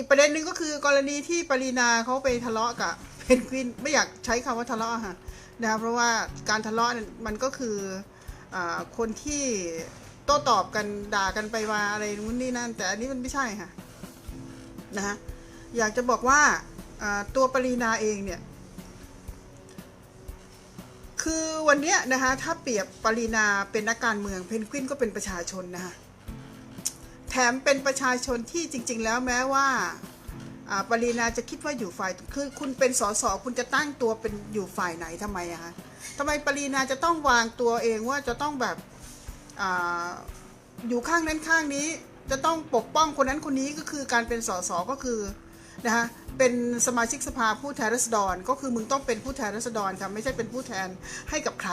อีกประเด็นหนึ่งก็คือกรณีที่ปรีนาเขาไปทะเลาะกับเพนกวินไม่อยากใช้คำว่าทะเลาะอะค่ะนะเพราะว่าการทะเลาะมันก็คืออคนที่โต้ตอบกันด่ากันไปมาอะไรนู้นนี่นั่น แต่อันนี้มันไม่ใช่ค่ะนะคะอยากจะบอกว่าตัวปรีนาเองเนี่ย คือวันเนี้ยนะคะถ้าเปรียบปรินาเป็นนักการเมืองเพนกวินก็เป็นประชาชนนะคะ แถมเป็นประชาชนที่จริง ๆ แล้วแม้ว่าปรินาจะคิดว่าอยู่ฝ่ายคือคุณเป็นสสคุณจะตั้งตัวเป็นอยู่ฝ่ายไหนทำไมอะคะทำไมปรินาจะต้องวางตัวเองว่าจะต้องแบบออยู่ข้างนั้นข้างนี้ จะต้องปกป้องคนนั้นคนนี้ก็คือการเป็นสสก็คือนะคะเป็นสมาชิกสภาผู้แทนราษฎร ก็คือมึงต้องเป็นผู้แทนราษฎรค่ะไม่ใช่เป็นผู้แทนให้กับใคร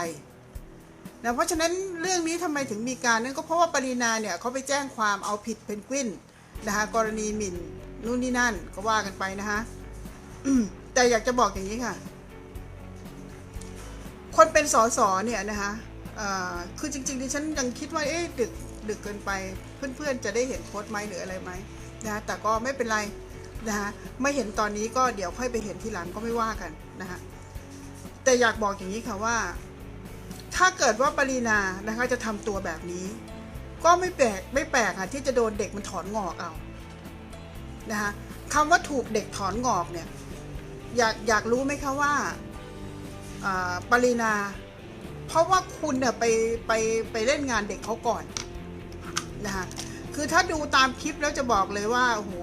นะเพราะฉะนั้นเรื่องนี้ทำไมถึงมีการนั่นก็เพราะว่าปรินาเนี่ยเขาไปแจ้งความเอาผิดเพนกวินนะคะกรณีหมิ่นนู่นนี่นั่นก็ว่ากันไปนะคะแต่อยากจะบอกอย่างนี้ค่ะ คนเป็นสสเนี่ยนะคะเอ่อคือจริงๆดิฉันยังคิดว่าเอ๊ะดึกดึกเกินไปเพื่อนๆจะได้เห็นโพสต์ไหมหรืออะไรไหมนะคะแต่ก็ไม่เป็นไรนะคะไม่เห็นตอนนี้ก็เดี๋ยวค่อยไปเห็นทีหลังก็ไม่ว่ากันนะคะแต่อยากบอกอย่างนี้ค่ะว่า ถ้าเกิดว่าปรีนานะคะจะทำตัวแบบนี้ ก็ไม่แปลกไม่แปลกค่ะที่จะโดนเด็กมันถอนงอกเอานะคะคำว่าถูกเด็กถอนงอกเนี่ยอยากอยากรู้ไหมคะว่าปรินา เพราะว่าคุณเนี่ยไปไปไปเล่นงานเด็กเขาก่อนนะคะคือถ้าดูตามคลิปแล้วจะบอกเลยว่าโอ้โห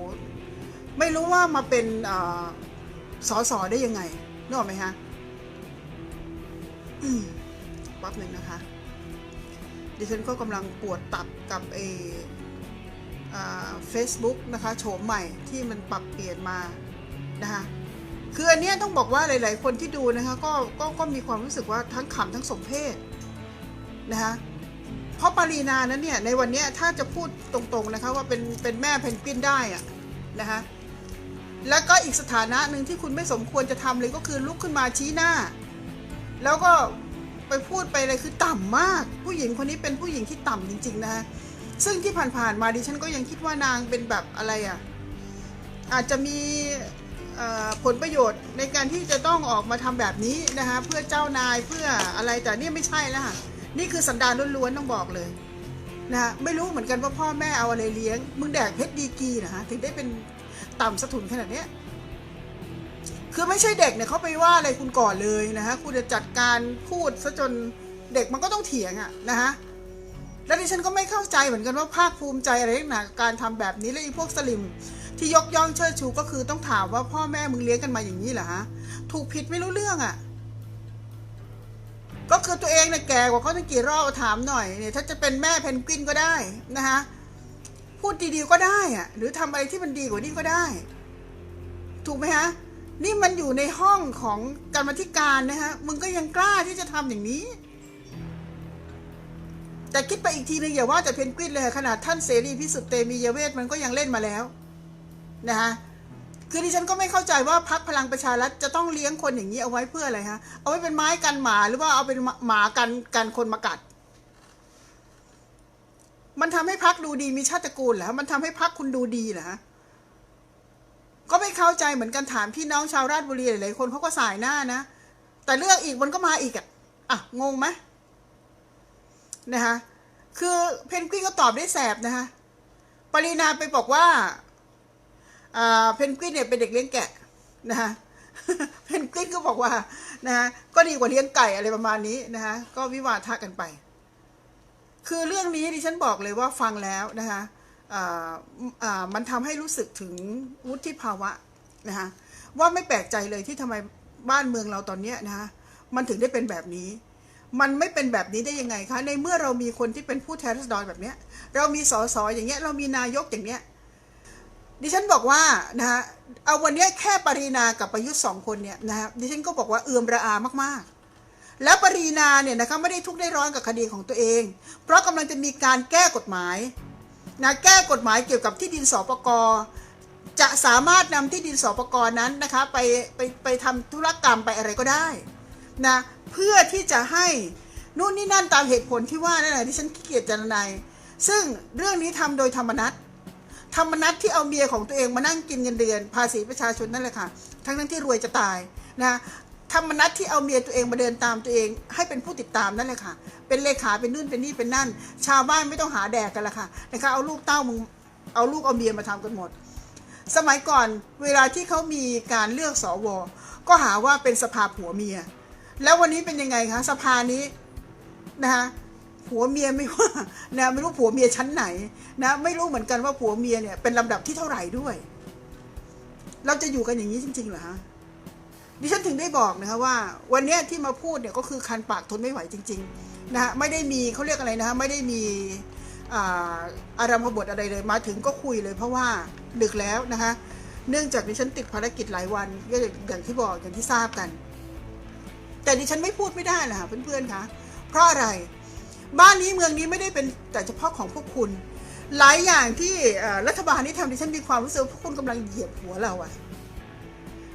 ไม่รู้ว่ามาเป็นอสอสอได้ยังไงนึกออกไหมคะอืม ป๊บหนึ่งนะคะ ดิฉันก็กำลังปวดตับกับเอเฟซบุ๊กนะคะโฉมใหม่ที่มันปรับเปลี่ยนมานะคะคืออันเนี้ยต้องบอกว่าหลาย ๆ คนที่ดูนะคะก็ก็ก็มีความรู้สึกว่าทั้งขำทั้งสมเพศนะคะเพราะปารีนานั้นเนี่ยในวันนี้ถ้าจะพูดตรงๆนะคะว่าเป็นเป็นแม่เพนกวินได้อะนะคะแล้วก็อีกสถานะหนึ่งที่คุณไม่สมควรจะทำเลยก็คือลุกขึ้นมาชี้หน้า แล้วก็ ไปพูดไปอะไรคือต่ำมาก ผู้หญิงคนนี้เป็นผู้หญิงที่ต่ำจริง ๆนะคะซึ่งที่ผ่านๆมาดิฉันก็ยังคิดว่านางเป็นแบบอะไรอะอาจจะมีผลประโยชน์ในการที่จะต้องออกมาทำแบบนี้นะคะเพื่อเจ้านายเพื่ออะไรแต่นี่ไม่ใช่แล้วค่ะนี่คือสันดานล้วนๆต้องบอกเลยนะคะไม่รู้เหมือนกันว่าพ่อแม่เอาอะไรเลี้ยง มึงแดกเพชรดีกีนะฮะถึงได้เป็นต่ำสะทุนขนาดเนี้ย คือไม่ใช่เด็กเนี่ยเขาไปว่าอะไรคุณก่อนเลยนะคะคุณจะจัดการพูดซะจนเด็กมันก็ต้องเถียงอะนะคะแล้วดิฉันก็ไม่เข้าใจเหมือนกันว่าภาคภูมิใจอะไรหนากับการทำแบบนี้แล้วอีพวกสลิม ที่ยกย่องเชิดชูก็คือต้องถามว่าพ่อแม่มึงเลี้ยงกันมาอย่างนี้เหรอฮะถูกผิดไม่รู้เรื่องอะ่ะ ก็คือตัวเองเนี่ยแก่กว่าเขาตั้งกี่รอบถามหน่อยเนี่ยถ้าจะเป็นแม่เพนกวินก็ได้นะคะพูดดีๆก็ได้อะหรือทำอะไรที่มันดีกว่านี้ก็ได้ ถูกไหมฮะ นี่มันอยู่ในห้องของกรรมธิการนะฮะ มึงก็ยังกล้าที่จะทำอย่างนี้ แต่คิดไปอีกทีนึงอย่าว่าแต่เพนกวินเลยขนาดท่านเสรีพิสุทธิ์เตมียเวทมันก็ยังเล่นมาแล้วนะคะคือดิฉันก็ไม่เข้าใจว่าพักพลังประชารัฐจะต้องเลี้ยงคนอย่างนี้เอาไว้เพื่ออะไรฮะ เอาไว้เป็นไม้กันหมาหรือว่าเอาเป็นหมากันกันคนมากัด มันทำให้พักดูดีมีชาติตระกูลเหรอ มันทำให้พักคุณดูดีเหรอฮะ เข้าใจเหมือนกันถามพี่น้องชาวราชบุรีหลายๆคนเขาก็สายหน้านะ แต่เลือกอีกมันก็มาอีกอะอะงงไหมนะคะคือเพนกวินก็ตอบได้แสบนะคะปรินาไปบอกว่าอ่าเพนกวินเนี่ยเป็นเด็กเลี้ยงแกะนะคะเพนกวินก็บอกว่านะคะก็ดีกว่าเลี้ยงไก่อะไรประมาณนี้นะคะก็วิวาทะกันไป คือเรื่องนี้ดิฉันบอกเลยว่าฟังแล้วนะคะ มันทำให้รู้สึกถึงวุฒิภาวะนะคะว่าไม่แปลกใจเลยที่ทำไมบ้านเมืองเราตอนนี้นะคะมันถึงได้เป็นแบบนี้ มันไม่เป็นแบบนี้ได้ยังไงคะในเมื่อเรามีคนที่เป็นผู้แทนราษฎรแบบเนี้ย เรามีสสอย่างเงี้ยเรามีนายกอย่างเนี้ยดิฉันบอกว่านะฮะเอาวันนี้แค่ปรีนากับประยุทธ์สองคนเนี่ยนะฮะดิฉันก็บอกว่าเอือมระอามากๆ แล้วปรีนาเนี่ยนะคะไม่ได้ทุกข์ได้ร้อนกับคดีของตัวเอง เพราะกำลังจะมีการแก้กฎหมาย นะแก้กฎหมายเกี่ยวกับที่ดินสปกจะสามารถนำที่ดินสปกนั้นนะคะไปไปไปทำธุรกรรมไปอะไรก็ได้นะเพื่อที่จะให้นู่นนี่นั่นตามเหตุผลที่ว่านั่นแหละที่ฉันขี้เกียจจารนายซึ่งเรื่องนี้ทำโดยธรรมนัตธรรมนัตที่เอาเมียของตัวเองมานั่งกินเงินเดือน ภาษีประชาชนนั่นแหละค่ะ ทั้งทั้งที่รวยจะตายนะ ธรรมนัตที่เอาเมียตัวเองมาเดินตามตัวเอง ให้เป็นผู้ติดตามนั่นแหละค่ะ เป็นเลขาเป็นนู่นเป็นนี่เป็นนั่น ชาวบ้านไม่ต้องหาแดกกันละค่ะนะคะเอาลูกเต้ามึงเอาลูกเอาเมียมาทำกันหมด สมัยก่อนเวลาที่เขามีการเลือกสวก็หาว่าเป็นสภาผัวเมีย แล้ววันนี้เป็นยังไงคะสภานี้นะคะผัวเมียไม่ว่านะไม่รู้ผัวเมียชั้นไหนนะไม่รู้เหมือนกันว่าผัวเมียเนี่ยเป็นลำดับที่เท่าไหร่ด้วย เราจะอยู่กันอย่างนี้จริงๆเหรอฮะ ดิฉันถึงได้บอกนะคะว่า วันนี้ที่มาพูดเนี่ยก็คือคันปากทนไม่ไหวจริงๆนะฮะไม่ได้มีเขาเรียกอะไรนะฮะไม่ได้มีอารมพบทอะไรเลยมาถึงก็คุยเลยเพราะว่าดึกแล้วนะคะเนื่องจากดิฉันติดภารกิจหลายวันก็อย่างที่บอกอย่างที่ทราบกัน แต่ดิฉันไม่พูดไม่ได้นะคะเพื่อนๆคะเพราะอะไรบ้านนี้เมืองนี้ไม่ได้เป็นแต่เฉพาะของพวกคุณ หลายอย่างที่รัฐบาลนี้ทำดิฉันมีความรู้สึกพวกคุณกำลังเหยียบหัวเราอะ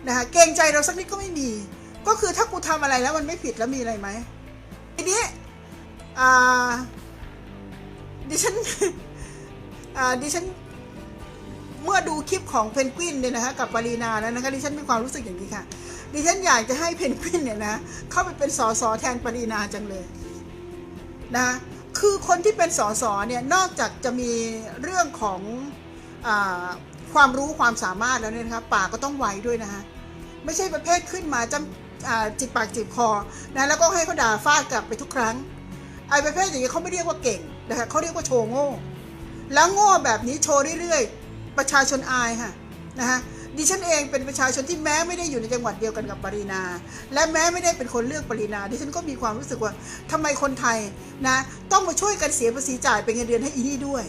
นะคะเกรงใจเราสักนิดก็ไม่มี ก็คือถ้ากูทำอะไรแล้วมันไม่ผิดแล้วมีอะไรไหมทีนี้ดิฉันดิฉันเมื่อดูคลิปของเพนกวินเนี่ยนะคะกับปารีนาแล้วนะคะดิฉันมีความรู้สึกอย่างนี้ค่ะ ดิฉันอยากจะให้เพนกวินเนี่ยนะเข้าไปเป็นสสแทนปารีนาจังเลยนะคือคนที่เป็นสสเนี่ยนอกจากจะมีเรื่องของ ความรู้ความสามารถแล้วเนี่ยนะคะปากก็ต้องไวด้วยนะคะไม่ใช่ประเภทขึ้นมาจำจิบปากจิบคอนะแล้วก็ให้เขาด่าฟาดกลับไปทุกครั้งไอ้ประเภทอย่างนี้เขาไม่เรียกว่าเก่งนะคะเขาเรียกว่าโชว์โง่แล้วโง่แบบนี้โชว์เรื่อยๆประชาชนอายค่ะนะคะดิฉันเองเป็นประชาชนที่แม้ไม่ได้อยู่ในจังหวัดเดียวกันกับปรินา และแม้ไม่ได้เป็นคนเลือกปรินา ดิฉันก็มีความรู้สึกว่าทำไมคนไทยนะต้องมาช่วยกันเสียภาษีจ่ายเป็นเงินเดือนให้อีนี่ด้วย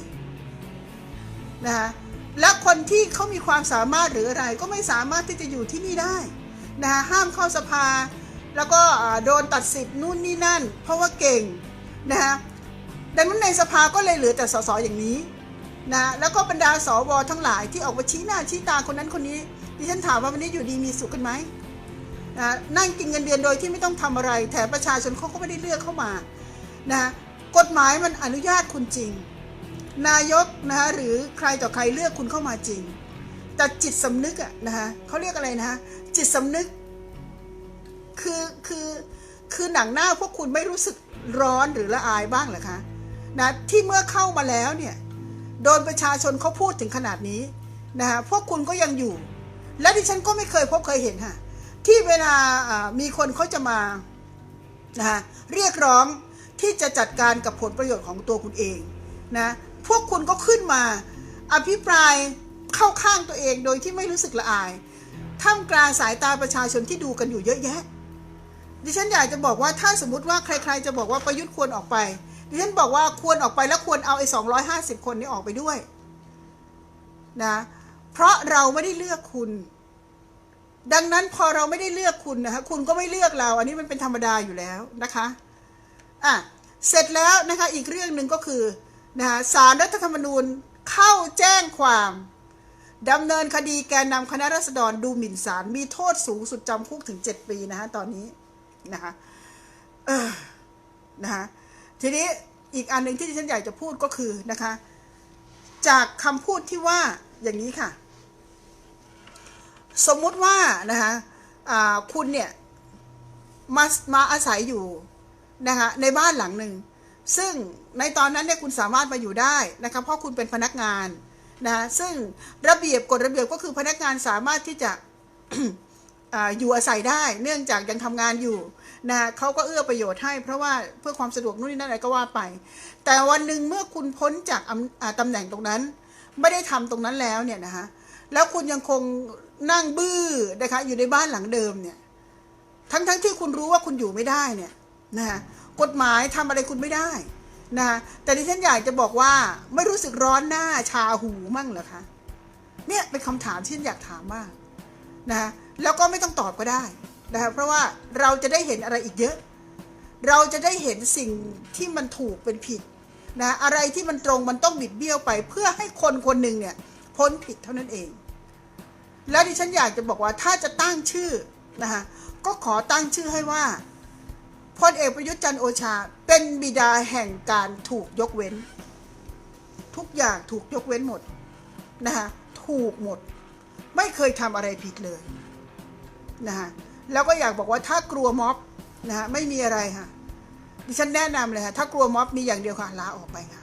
นะคะ และคนที่เขามีความสามารถหรืออะไรก็ไม่สามารถที่จะอยู่ที่นี่ได้นะคะห้ามเข้าสภา แล้วก็โดนตัดสิทธิ์นู่นนี่นั่น เพราะว่าเก่งนะคะดังนั้นในสภาก็เลยเหลือแต่สสอย่างนี้นะแล้วก็บรรดาสวทั้งหลายที่ออกมาชี้หน้าชี้ตาคนนั้นคนนี้ดิฉันถามว่าวันนี้อยู่ดีมีสุขกันไหมนะนั่งกินเงินเดือนโดยที่ไม่ต้องทำอะไรแถมประชาชนเขาก็ไม่ได้เลือกเข้ามานะกฎหมายมันอนุญาตคุณจริง นายกนะคะหรือใครต่อใครเลือกคุณเข้ามาจริง แต่จิตสำนึกอะนะคะเขาเรียกอะไรนะคะจิตสำนึก คือคือคือหนังหน้าพวกคุณไม่รู้สึกร้อนหรือละอายบ้างเหรอคะนะที่เมื่อเข้ามาแล้วเนี่ยโดนประชาชนเขาพูดถึงขนาดนี้นะฮะพวกคุณก็ยังอยู่ และดิฉันก็ไม่เคยพบเคยเห็นค่ะที่เวลามีคนเขาจะมานะฮะเรียกร้องที่จะจัดการกับผลประโยชน์ของตัวคุณเองนะ พวกคุณก็ขึ้นมา อภิปรายเข้าข้างตัวเองโดยที่ไม่รู้สึกละอาย ท่ามกลางสายตาประชาชนที่ดูกันอยู่เยอะแยะ ดิฉันอยากจะบอกว่าถ้าสมมติว่าใคร ๆ จะบอกว่าประยุทธ์ควรออกไป ดิฉันบอกว่าควรออกไปแล้วควรเอาไอ้สองห้าสิบคนนี้ออกไปด้วยนะ เพราะเราไม่ได้เลือกคุณ ดังนั้นพอเราไม่ได้เลือกคุณนะคะคุณก็ไม่เลือกเรา อันนี้มันเป็นธรรมดาอยู่แล้วนะคะอะเสร็จแล้วนะคะอีกเรื่องหนึ่งก็คือ นะคะสารรัฐธรรมนูญเข้าแจ้งความดำเนินคดีแกนนำคณะรัษฎรดูหมิ่นศาลมีโทษสูงสุดจำคุกถึง 7 ปีนะคะตอนนี้นะคะเออนะคะทีนี้อีกอันหนึ่งที่ที่ฉันอยากจะพูดก็คือนะคะ จากคำพูดที่ว่าอย่างนี้ค่ะ สมมุติว่านะคะคุณเนี่ยมามาอาศัยอยู่นะคะในบ้านหลังหนึ่ง ซึ่งในตอนนั้นเนี่ยคุณสามารถมาอยู่ได้นะคะเพราะคุณเป็นพนักงานนะซึ่งระเบียบกฎระเบียบก็คือพนักงานสามารถที่จะอยู่อาศัยได้เนื่องจากยังทำงานอยู่นะเขาก็เอื้อประโยชน์ให้เพราะว่าเพื่อความสะดวกนู่นนี่นั่นอะไรก็ว่าไป แต่วันหนึ่งเมื่อคุณพ้นจากอำอ่าตำแหน่งตรงนั้น ไม่ได้ทำตรงนั้นแล้วเนี่ยนะคะแล้วคุณยังคงนั่งบื้อนะคะอยู่ในบ้านหลังเดิมเนี่ยทั้งทั้งที่คุณรู้ว่าคุณอยู่ไม่ได้เนี่ยนะคะ กฎหมายทำอะไรคุณไม่ได้นะคะแต่ที่ฉันอยากจะบอกว่าไม่รู้สึกร้อนหน้าชาหูมั่งเหรอคะเนี่ยเป็นคำถามที่ฉันอยากถามมากนะคะแล้วก็ไม่ต้องตอบก็ได้นะคะเพราะว่าเราจะได้เห็นอะไรอีกเยอะ เราจะได้เห็นสิ่งที่มันถูกเป็นผิดนะอะไรที่มันตรงมันต้องบิดเบี้ยวไป เพื่อให้คนคนหนึ่งเนี่ยพ้นผิดเท่านั้นเอง แล้วดิฉันอยากจะบอกว่าถ้าจะตั้งชื่อนะคะก็ขอตั้งชื่อให้ว่า พลเอกประยุทธ์จันโอชา เป็นบิดาแห่งการถูกยกเว้น ทุกอย่างถูกยกเว้นหมดนะคะถูกหมด ไม่เคยทำอะไรผิดเลยนะคะแล้วก็อยากบอกว่าถ้ากลัวม็อบนะคะไม่มีอะไรค่ะดิฉันแนะนำเลยค่ะถ้ากลัวม็อบมีอย่างเดียวค่ะลาออกไปค่ะ